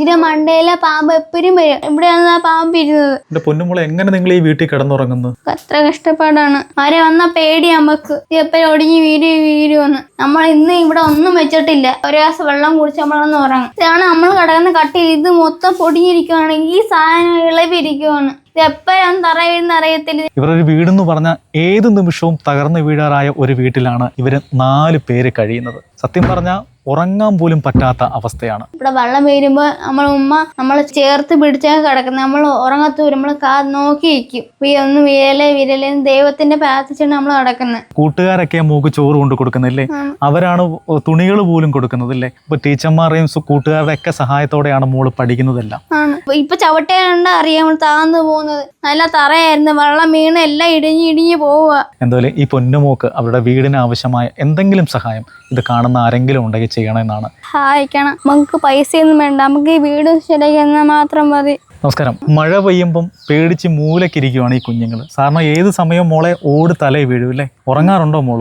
ഇതിന്റെ മണ്ടയിലെ പാമ്പ് എപ്പോഴും വരും. ഇവിടെയാണ് ആ പാമ്പ് ഇരുന്നത്. എന്റെ പൊന്നുമോളെ എങ്ങനെ നിങ്ങൾ ഈ വീട്ടിൽ കിടന്നുറങ്ങുന്നു? അത്ര കഷ്ടപ്പാടാണ്. ആരെ വന്നാ പേടി നമുക്ക് എപ്പോഴും ഒടിഞ്ഞ് വീട് വീഴുമെന്ന് നമ്മൾ ഇന്ന് ഇവിടെ ഒന്നും വെച്ചിട്ടില്ല. ഒരു ഗ്ലാസ് വെള്ളം കുടിച്ച് നമ്മളൊന്ന് ഉറങ്ങും. ഇതാണ് നമ്മൾ കിടക്കുന്ന കട്ടിൽ. ഇത് മൊത്തം പൊടിഞ്ഞിരിക്കുവാണെങ്കിൽ ഈ സാധനം ഇളവിരിക്കുവാണ് ഇത് തറയുന്നറിയത്തില്ല ഇവരൊരു വീടെന്ന് പറഞ്ഞ ഏത് നിമിഷവും തകർന്നു വീഴാറായ ഒരു വീട്ടിലാണ് ഇവർ നാല് പേര് കഴിയുന്നത്. സത്യം പറഞ്ഞാൽ ഉറങ്ങാൻ പോലും പറ്റാത്ത അവസ്ഥയാണ്. ഇവിടെ വെള്ളം വീഴുമ്പോൾ നമ്മൾ ഉമ്മ നമ്മൾ ചേർത്ത് പിടിച്ചാൽ കിടക്കുന്നത് നമ്മൾ ഉറങ്ങത്തൂര് നമ്മൾ കാ നോക്കി ഇരിക്കും. വീ ഒന്ന് വിരലെ വിരലെ ദൈവത്തിന്റെ പ്രാർത്ഥിച്ചാണ് നമ്മൾ കിടക്കുന്നത് കൂട്ടുകാരൊക്കെ മൂക്ക് ചോറ് കൊണ്ട് കൊടുക്കുന്നില്ലേ. അവരാണ് തുണികൾ പോലും കൊടുക്കുന്നതല്ലേ ഇപ്പൊ ടീച്ചർമാരുടെയും സു- കൂട്ടുകാരുടെ ഒക്കെ സഹായത്തോടെയാണ് മോൾ പഠിക്കുന്നതെല്ലാം. ഇപ്പൊ- ചവിട്ടേണ്ട അറിയാം. നമ്മൾ താഴ്ന്നു പോകുന്നത്. നല്ല തറയായിരുന്നു. വെള്ളം വീണ് എല്ലാം ഇടിഞ്ഞ് ഇടിഞ്ഞ് പോവുക. എന്തായാലും ഈ പൊന്നുമോക്ക് അവരുടെ വീടിന് ആവശ്യമായ എന്തെങ്കിലും സഹായം ഇത് കാണുന്ന ആരെങ്കിലും ഉണ്ടെങ്കിൽ ചെയ്യണമെന്നാണ്. സഹായിക്കണം. നമുക്ക് പൈസയൊന്നും വേണ്ട. നമുക്ക് ഈ വീട് ശരിയാക്കുന്ന മാത്രം മതി. നമസ്കാരം. മഴ പെയ്യുമ്പം പേടിച്ച് മൂലക്കിരിക്കുവാണ് ഈ കുഞ്ഞുങ്ങൾ സാറിന് ഏത് സമയവും മോളെ ഓട് തലയിൽ വീഴും അല്ലേ? ഉറങ്ങാറുണ്ടോ മോൾ?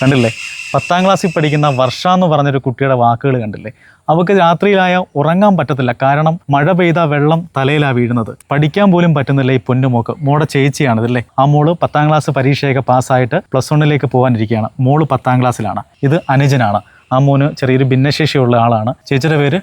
കണ്ടില്ലേ? പത്താം ക്ലാസ്സിൽ പഠിക്കുന്ന വർഷ എന്ന് പറഞ്ഞൊരു കുട്ടിയുടെ വാക്കുകൾ കണ്ടില്ലേ? അവൾക്ക് രാത്രിയിലായ ഉറങ്ങാൻ പറ്റത്തില്ല. കാരണം മഴ പെയ്ത വെള്ളം തലയിലാ വീഴുന്നത്. പഠിക്കാൻ പോലും പറ്റുന്നില്ല ഈ പൊന്നുമോക്ക് മോടെ ചേച്ചിയാണ് ഇതല്ലേ? ആ മോൾ പത്താം ക്ലാസ് പരീക്ഷയൊക്കെ പാസ്സായിട്ട് പ്ലസ് വണ്ണിലേക്ക് പോകാനിരിക്കുകയാണ്. മോൾ പത്താം ക്ലാസ്സിലാണ്. ഇത് അനുജനാണ്. ആ മോന് ചെറിയൊരു ഭിന്നശേഷിയുള്ള ആളാണ്. ചേച്ചിയുടെ പേര്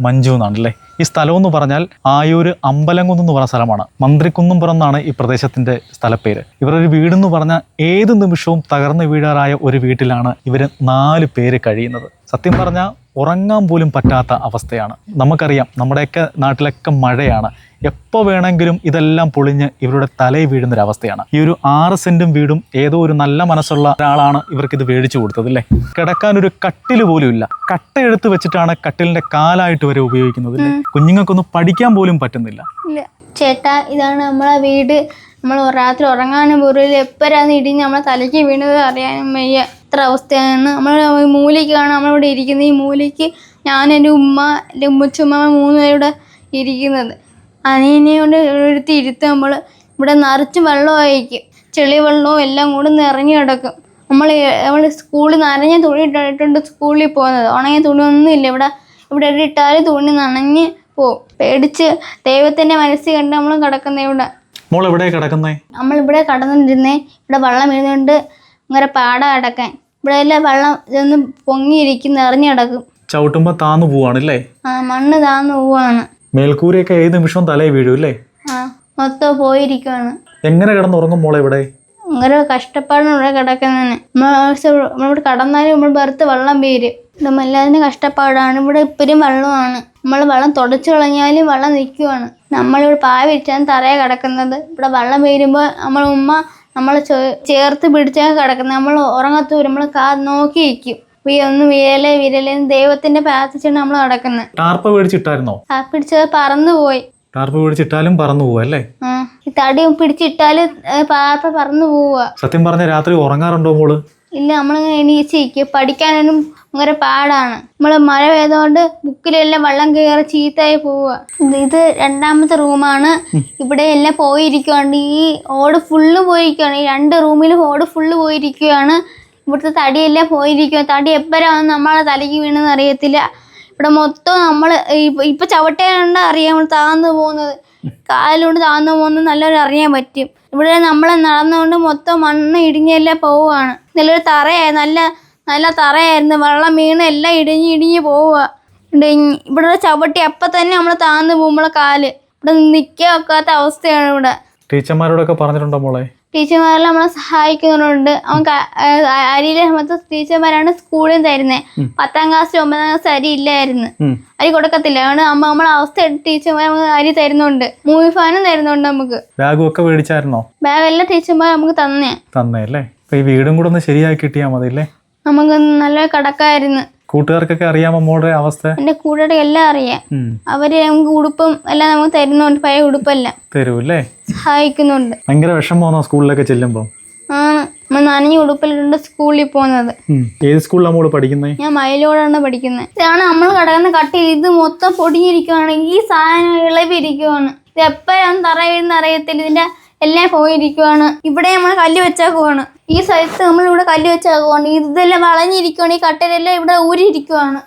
മഞ്ജു. എന്നാണല്ലേ? ഈ സ്ഥലം എന്ന് പറഞ്ഞാൽ ആയൂര് അമ്പലംകുന്ന് എന്ന് പറഞ്ഞ സ്ഥലമാണ്. മന്ത്രിക്കുന്നുംപുറം എന്നാണ് ഈ പ്രദേശത്തിന്റെ സ്ഥലപ്പേര്. ഇവരൊരു വീടെന്ന് പറഞ്ഞാൽ ഏത് നിമിഷവും തകർന്നു വീഴാറായ ഒരു വീട്ടിലാണ് ഇവർ നാല് പേര് കഴിയുന്നത്. സത്യം പറഞ്ഞാൽ ഉറങ്ങാൻ പോലും പറ്റാത്ത അവസ്ഥയാണ്. നമുക്കറിയാം നമ്മുടെയൊക്കെ നാട്ടിലൊക്കെ മഴയാണ്. എപ്പോൾ വേണമെങ്കിലും ഇതെല്ലാം പൊളിഞ്ഞ് ഇവരുടെ തലയിൽ വീഴുന്നൊരവസ്ഥയാണ്. ഈ ഒരു ആറ് സെന്റും വീടും ഏതോ ഒരു നല്ല മനസ്സുള്ള ഒരാളാണ് ഇവർക്ക് ഇത് മേടിച്ചു കൊടുത്തത് അല്ലേ? കിടക്കാൻ ഒരു കട്ടിൽ പോലും ഇല്ല. കട്ട എടുത്ത് വെച്ചിട്ടാണ് കട്ടിലിന്റെ കാലായിട്ട് വരെ ഉപയോഗിക്കുന്നത് കുഞ്ഞുങ്ങൾക്കൊന്നും പഠിക്കാൻ പോലും പറ്റുന്നില്ല. ചേട്ടാ ഇതാണ് നമ്മളെ വീട്. നമ്മൾ രാത്രി ഉറങ്ങാനും പോലും എപ്പോഴാണ് ഇടിഞ്ഞ് നമ്മളെ തലയ്ക്ക് വീണത് അറിയാനും വയ്യ. ഇത്ര അവസ്ഥയാണ്. നമ്മൾ മൂലയ്ക്കാണ് നമ്മളിവിടെ ഇരിക്കുന്നത്. ഈ മൂലയ്ക്ക് ഞാൻ എന്റെ ഉമ്മ എന്റെ ഉമ്മച്ചുമ്മ മൂന്നുപേരുടെ ഇരിക്കുന്നത്. അനിയനെ കൊണ്ട് എടുത്ത് ഇരുത്ത് നമ്മൾ ഇവിടെ നിറച്ച് വെള്ളമായിരിക്കും. ചെളി വെള്ളവും എല്ലാം കൂടെ നിറഞ്ഞു കിടക്കും. നമ്മൾ നമ്മൾ സ്കൂളിൽ നനഞ്ഞ തുണി ഇട്ടിട്ടുണ്ട് സ്കൂളിൽ പോകുന്നത്. ഉണങ്ങിയ തുണി ഒന്നുമില്ല ഇവിടെ ഇവിടെ ഇട്ടാൽ തുണി നനഞ്ഞ് പോവും. പേടിച്ച് ദൈവത്തിന്റെ മനസ്സിൽ കണ്ട് നമ്മൾ കിടക്കുന്നേ ഇവിടെ. മോൾ എവിടെ കിടക്കുന്നേ? നമ്മൾ ഇവിടെ കടന്നിരുന്നേ ഇവിടെ വെള്ളം വീഴുന്നുണ്ട്. അങ്ങനെ പാട കിടക്കാൻ. ഇവിടെ എല്ലാം വെള്ളം ഇതൊന്ന് പൊങ്ങിയിരിക്കും നിറഞ്ഞു കിടക്കും. ചവിട്ടുമ്പോ താന്നു പോവാണല്ലേ ആ മണ്ണ് താന്നു പോവാണ്. മേൽക്കൂരയൊക്കെ ഏത് നിമിഷവും തലയിൽ വീഴും അല്ലേ? മൊത്തം പോയിരിക്കുവാണ്. എങ്ങനെ കിടന്നുറങ്ങും മോളെ ഇവിടെ? ഭയങ്കര കഷ്ടപ്പാടാണ് ഇവിടെ കിടക്കുന്നതിന് നമ്മളിവിടെ കടന്നാലും നമ്മൾ വെറുത്ത് വെള്ളം പേര് നമ്മൾ എല്ലാത്തിനും കഷ്ടപ്പാടാണ്. ഇവിടെ ഇപ്പോഴും വെള്ളമാണ്. നമ്മൾ വെള്ളം തുടച്ചു കളഞ്ഞാലും വെള്ളം നിൽക്കുവാണ്. നമ്മളിവിടെ പായ വിരിച്ചാണ് തറയെ കിടക്കുന്നത്. ഇവിടെ വെള്ളം വീരുമ്പോൾ നമ്മൾ ഉമ്മ നമ്മൾ ചേർത്ത് പിടിച്ചാൽ കിടക്കുന്നത്. നമ്മൾ ഉറങ്ങത്തൂരും നമ്മൾ കാ നോക്കി ഒന്ന് വിരൽ വിരലും ദൈവത്തിന്റെ പ്രാർത്ഥിച്ചാണ് നമ്മൾ നടക്കുന്നത്. ടാർപ്പ് മേടിച്ചിട്ടായിരുന്നോ? പിടിച്ചത് പറന്നു പോയി. ടാർപ്പ് മേടിച്ചിട്ടാലും പറന്നു പോവാ അല്ലേ? ഈ തടി പിടിച്ചിട്ടാൽ പാപ്പ പറന്നു പോവുക. സത്യം പറഞ്ഞ രാത്രി ഉറങ്ങാറുണ്ടോ മോൾ? ഇല്ല നമ്മളിങ്ങനെ എണീച്ചിരിക്കും പഠിക്കാനും ഭയങ്കര പാടാണ്. നമ്മൾ മഴ പെയ്തുകൊണ്ട് ബുക്കിലെല്ലാം വെള്ളം കയറി ചീത്തയായി പോവുക. ഇത് ഇത് രണ്ടാമത്തെ റൂമാണ്. ഇവിടെ എല്ലാം പോയിരിക്കുകയാണ് ഈ ഓട് ഫുള്ള് പോയിരിക്കുകയാണ് ഈ രണ്ട് റൂമിലും ഓട് ഫുള്ള് പോയിരിക്കുകയാണ് ഇവിടുത്തെ തടിയെല്ലാം പോയിരിക്കുക തടി എപ്പോഴാണ് നമ്മളെ തലയ്ക്ക് വീണെന്ന് അറിയത്തില്ല. ഇവിടെ മൊത്തം നമ്മൾ ഇപ്പൊ ചവിട്ടേണ്ട അറിയാം നമ്മൾ താഴ്ന്നു പോകുന്നത്. കാലുകൊണ്ട് താഴ്ന്നു പോകുന്നത് നല്ലൊരു അറിയാൻ പറ്റും. ഇവിടെ നമ്മൾ നടന്നുകൊണ്ട് മൊത്തം മണ്ണ് ഇടിഞ്ഞെല്ലാം പോവുകയാണ് നല്ലൊരു തറയായി നല്ല നല്ല തറയായിരുന്നു. വെള്ളം വീണ് എല്ലാം ഇടിഞ്ഞ് ഇടിഞ്ഞ് പോവുക ഇവിടെ ചവിട്ടി അപ്പം തന്നെ നമ്മൾ താഴ്ന്നു പോകുമ്പോൾ കാൽ. ഇവിടെ നിൽക്കാൻ ഒക്കാത്ത അവസ്ഥയാണ് ഇവിടെ. ടീച്ചർമാരോടൊക്കെ പറഞ്ഞിട്ടുണ്ടോ മോളെ? ടീച്ചർമാരെല്ലാം നമ്മളെ സഹായിക്കുന്നുണ്ട് അവൻ അരിയിലെ സമയത്ത് ടീച്ചർമാരാണ് സ്കൂളിൽ തരുന്നത് പത്താം ക്ലാസ് ഒമ്പതാം ക്ലാസ് അരി ഇല്ലായിരുന്നു. അരി കൊടുക്കത്തില്ല. അതുകൊണ്ട് അമ്മ നമ്മളെ അവസ്ഥ ടീച്ചർമാർ നമുക്ക് അരി തരുന്നുണ്ട്. മൂവി ഫാനും തരുന്നുണ്ട് നമുക്ക്. ബാഗും ഒക്കെ മേടിച്ചായിരുന്നോ? ബാഗ് എല്ലാം ടീച്ചർമാർ നമുക്ക് തന്നെ. തന്നേ അല്ലേ? ഈ വീടും കൂടെ ഒന്ന് ശരിയാക്കി കിട്ടിയാൽ മതി അല്ലേ? നമുക്ക് നല്ല കടക്കായിരുന്നു. കൂട്ടുകാർക്കൊക്കെ അറിയാം അമ്മയുടെ അവസ്ഥ? എന്റെ കൂടെ എല്ലാം അറിയാം. അവർ നമുക്ക് ഉടുപ്പും എല്ലാം നമുക്ക് തരുന്നുണ്ട്. പഴയ ഉടുപ്പെല്ലാം. തരൂ അല്ലേ സഹായിക്കുന്നുണ്ട്. ഭയങ്കര വിഷമമാണോ സ്കൂളിലൊക്കെ ചെല്ലുമ്പോൾ ആണ്. നമ്മൾ നനഞ്ഞ ഉടുപ്പിലിട്ടുണ്ട് സ്കൂളിൽ പോകുന്നത്. ഏത് സ്കൂളിലാണ് മോൾ പഠിക്കുന്നത് ഞാൻ മയിലോടാണ് പഠിക്കുന്നത് ഇതാണ് നമ്മൾ കിടക്കുന്ന കട്ട് ഇത് മൊത്തം പൊടിഞ്ഞിരിക്കുവാണെങ്കിൽ ഈ സാധനം ഇളവിരിക്കുവാണ്. ഇത് എപ്പോഴാണ് തറ വീഴുന്ന അറിയത്തില്ല. ഇതിന്റെ എല്ലാം പോയിരിക്കുവാണ്. ഇവിടെ നമ്മൾ കല്ല് വെച്ചാക്കുവാണ്. ഈ സ്ഥലത്ത് നമ്മൾ ഇവിടെ കല്ല് വെച്ചാക്കുവാണ്. ഇതെല്ലാം വളഞ്ഞിരിക്കുവാണ്. ഈ കട്ടിലെല്ലാം ഇവിടെ ഊരിയിരിക്കുവാണ്.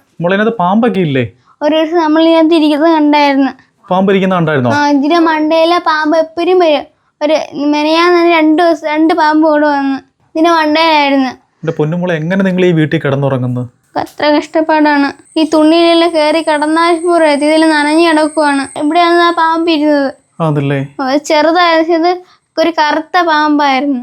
പാമ്പൊക്കെ ഇല്ലേ? ഒരു ദിവസം നമ്മൾ ഇതിനകത്ത് ഇരിക്കുന്നത് കണ്ടായിരുന്നു. പാമ്പ് ഇരിക്കുന്ന കണ്ടായിരുന്നോ? ആ ഇതിന്റെ മണ്ടയിലെ പാമ്പ് എപ്പോഴും വരും. ഒരു മെനയാന്ന് രണ്ട് ദിവസം രണ്ട് പാമ്പ് കൂടെ വന്ന് ഇതിന്റെ മണ്ടയിലായിരുന്നു. എന്റെ പൊന്നുമോളെ എങ്ങനെ നിങ്ങൾ ഈ വീട്ടിൽ കിടന്നുറങ്ങുന്നു? അത്ര കഷ്ടപ്പാടാണ്. ഈ തുണിയിലെല്ലാം കയറി കിടന്നാൽ പോരത്ത് ഇതിൽ നനഞ്ഞു കിടക്കുവാണ്. ഇവിടെയാണ് ആ പാമ്പ് ഇരുന്നത്. അതല്ലേ അത് ചെറുതായത് ഒരു കറുത്ത പാമ്പായിരുന്നു.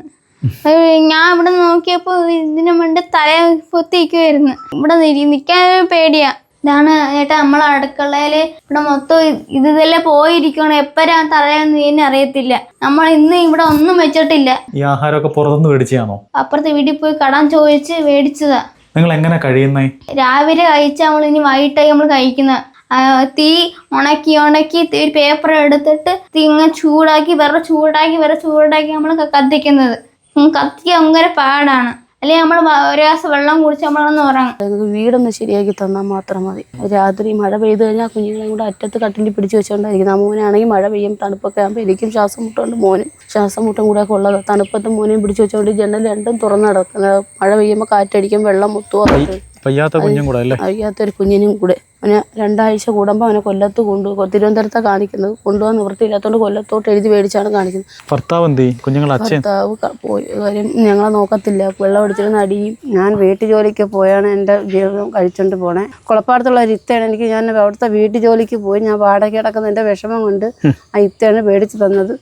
അത് ഞാൻ ഇവിടെ നോക്കിയപ്പോൾ ഇതിന് മണ്ട തല പൊത്തിക്കുമായിരുന്നു ഇവിടെ നിൽക്കാൻ പേടിയാ. ഇതാണ് ചേട്ടാ നമ്മളെ അടുക്കളയിൽ ഇവിടെ മൊത്തം ഇത് ഇതെല്ലാം പോയിരിക്കണം? എപ്പോഴാ തറയാന്ന് ഇതിനെ അറിയത്തില്ല. നമ്മൾ ഇന്ന് ഇവിടെ ഒന്നും വെച്ചിട്ടില്ല. ഈ ആഹാരമൊക്കെ പുറത്തുനിന്ന് മേടിച്ചാണോ അപ്പുറത്തെ വീട്ടിൽ പോയി കടാൻ ചോദിച്ച് മേടിച്ചതാ. നിങ്ങൾ എങ്ങനെ കഴിയുന്നേ? രാവിലെ കഴിച്ചാൽ നമ്മൾ ഇനി വൈകിട്ടായി നമ്മൾ കഴിക്കുന്ന. തീ ഉണക്കി ഉണക്കി തീ ഒരു പേപ്പർ എടുത്തിട്ട് തീ ഇങ്ങനെ ചൂടാക്കി വേറെ ചൂടാക്കി വേറെ ചൂടാക്കി നമ്മൾ കത്തിക്കുന്നത്. കത്തിക്കാൻ ഭയങ്കര പാടാണ്. അല്ലെങ്കിൽ നമ്മൾ ഒരു ഗ്ലാസ് വെള്ളം കുടിച്ച് നമ്മളൊന്ന് ഉറങ്ങും വീടൊന്ന് ശരിയാക്കി തന്നാൽ മാത്രം മതി. രാത്രി മഴ പെയ്ത് കഴിഞ്ഞാൽ കുഞ്ഞുങ്ങളെ കൂടെ അറ്റത്ത് കട്ടിലിൽ പിടിച്ച് വെച്ചുകൊണ്ടായിരിക്കും ആ മോനാണെങ്കിൽ മഴ പെയ്യും തണുപ്പൊക്കെ ആകുമ്പോൾ എനിക്കും ശ്വാസം മുട്ടുണ്ട് മോനും. ശ്വാസം മുട്ടും കൂടെ ഒക്കെ ഉള്ളത് തണുപ്പത്തും മോനെയും പിടിച്ച് വെച്ചുകൊണ്ട് ജനൽ രണ്ടും തുറന്ന് കിടക്കുന്നത് മഴ പെയ്യുമ്പോൾ കാറ്റടിക്കും വെള്ളം മുത്തുക പയ്യാത്ത കുഞ്ഞും കൂടെ അല്ലേ? അറിയാത്തൊരു കുഞ്ഞിനും കൂടെ. അവന് രണ്ടാഴ്ച കൂടുമ്പോൾ അവനെ കൊല്ലത്ത് കൊണ്ടു തിരുവനന്തപുരത്താണ് കാണിക്കുന്നത്. കൊണ്ടുപോകാൻ നിവൃത്തിയില്ലാത്തതുകൊണ്ട് കൊല്ലത്തോട്ട് എഴുതി മേടിച്ചാണ് കാണിക്കുന്നത്. ഭർത്താവ് എന്തി കുഞ്ഞുങ്ങൾ അച്ഛൻ? ഭർത്താവ് പോയി. കാര്യം ഞങ്ങളെ നോക്കത്തില്ല. വെള്ളം അടിച്ചിരുന്ന അടിയും ഞാൻ വീട്ടു ജോലിക്ക് പോയാണ് എന്റെ ജീവിതം കഴിച്ചോണ്ട് പോണേ. കുളപ്പാടത്തുള്ള ഒരു ഇത്തയാണ് എനിക്ക് ഞാൻ അവിടുത്തെ വീട്ടു ജോലിക്ക് പോയി. ഞാൻ വാടക കിടക്കുന്ന എന്റെ വിഷമം കൊണ്ട് ആ ഇത്തയാണ് മേടിച്ചു തന്നത്.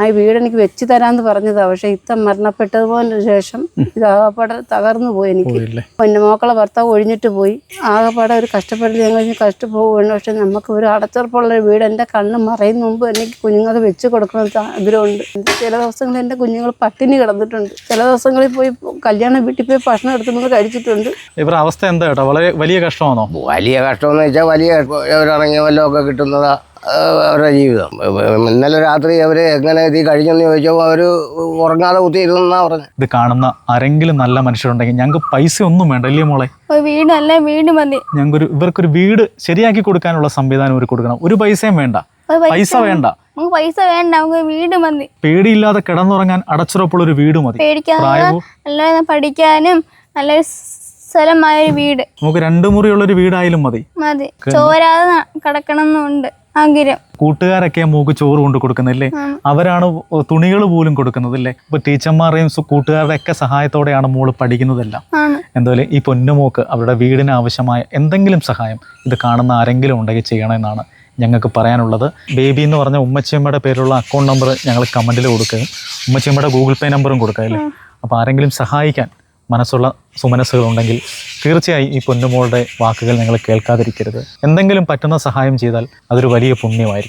ആ വീട് എനിക്ക് വെച്ച് തരാമെന്ന് പറഞ്ഞതാ. പക്ഷെ ഇത്ത മരണപ്പെട്ടതുപോലെ ശേഷം ഇത് ആകപ്പാടെ തകർന്നു പോയി എനിക്ക്. എന്റെ മോക്കളെ ഭർത്താവ് ഒഴിഞ്ഞിട്ട് പോയി. ആകപ്പാടെ ഒരു കഷ്ടപ്പെട്ട് ഞാൻ കഴിഞ്ഞ് കഷ്ടപ്പോവുകയാണ് പക്ഷെ നമുക്ക് ഒരു അടച്ചുറപ്പുള്ള ഒരു വീട് എന്റെ കണ്ണ് മറയുന്ന മുമ്പ് എനിക്ക് കുഞ്ഞുങ്ങൾക്ക് വെച്ച് കൊടുക്കണം ആഗ്രഹമുണ്ട്. ചില ദിവസങ്ങളിൽ എന്റെ കുഞ്ഞുങ്ങൾ പട്ടിണി കിടന്നിട്ടുണ്ട്. ചില ദിവസങ്ങളിൽ പോയി കല്യാണ വീട്ടിൽ പോയി ഭക്ഷണം എടുത്തുനിന്ന് കഴിച്ചിട്ടുണ്ട്. ഇവരുടെ അവസ്ഥ എന്താ കേട്ടോ? വളരെ വലിയ കഷ്ടമാണോ? വലിയ കഷ്ടമെന്ന് വെച്ചാൽ വലിയ ഇറങ്ങിയ വല്ലതൊക്കെ കിട്ടുന്നതാ. ആ, അവരുടെ ജീവിതം. ഇന്നലെ രാത്രി അവർ എങ്ങനെ ഇത് കഴിഞ്ഞെന്ന് ചോദിച്ചപ്പോൾ അവർ ഉറങ്ങാതെ കുത്തിയിരുന്നാ പറഞ്ഞു. ഇത് കാണുന്ന ആരെങ്കിലും നല്ല മനുഷ്യരുണ്ടെങ്കിൽ ഞങ്ങൾക്ക് പൈസ ഒന്നും വേണ്ടല്ലേ മോളെ? ഒരു വീടല്ല വീട് മതി. ഞങ്ങൾക്കൊരു ഇവർക്കൊരു വീട് ശരിയാക്കി കൊടുക്കാനുള്ള സംവിധാനം ഒരു കൊടുക്കണം. ഒരു പൈസയും വേണ്ട. പൈസ വേണ്ട. നമുക്ക് പൈസ വേണ്ട നമുക്ക് വീട് മതി. പേടിയില്ലാതെ കിടന്നുറങ്ങാൻ അടച്ചുറപ്പുള്ള ഒരു വീട് മതി. പേടിക്കാതെ പ്രായവും? നല്ല സ്ഥലമായ വീട്. നമുക്ക് രണ്ടു മുറിയുള്ള ഒരു വീടായാലും മതി. മതി. ചോരാതെ കിടക്കണം എന്നുണ്ട് കൂട്ടുകാരൊക്കെ മൂക്ക് ചോറ് കൊണ്ട് കൊടുക്കുന്നില്ലേ. അവരാണ് തുണികൾ പോലും കൊടുക്കുന്നതല്ലേ? ഇപ്പൊ ടീച്ചർമാരുടെയും സു- കൂട്ടുകാരുടെ ഒക്കെ സഹായത്തോടെയാണ് മോൾ പഠിക്കുന്നതെല്ലാം. എന്തായാലും ഈ പൊന്നുമോക്ക് അവരുടെ വീടിന് ആവശ്യമായ എന്തെങ്കിലും സഹായം ഇത് കാണുന്ന ആരെങ്കിലും ഉണ്ടെങ്കിൽ ചെയ്യണമെന്നാണ് ഞങ്ങൾക്ക് പറയാനുള്ളത്. ബേബി എന്ന് പറഞ്ഞ ഉമ്മച്ചിയമ്മയുടെ പേരുള്ള അക്കൗണ്ട് നമ്പർ ഞങ്ങൾ കമന്റിൽ കൊടുക്കുകയും ഉമ്മച്ചിയമ്മയുടെ ഗൂഗിൾ പേ നമ്പറും കൊടുക്കുക അല്ലേ? അപ്പോൾ ആരെങ്കിലും സഹായിക്കാൻ മനസ്സുള്ള സുമനസ്സുകളുണ്ടെങ്കിൽ തീർച്ചയായും ഈ പൊന്നുമോളുടെ വാക്കുകൾ നിങ്ങൾ കേൾക്കാതിരിക്കരുത്. എന്തെങ്കിലും പറ്റുന്ന സഹായം ചെയ്താൽ അതൊരു വലിയ പുണ്യമായിരിക്കും.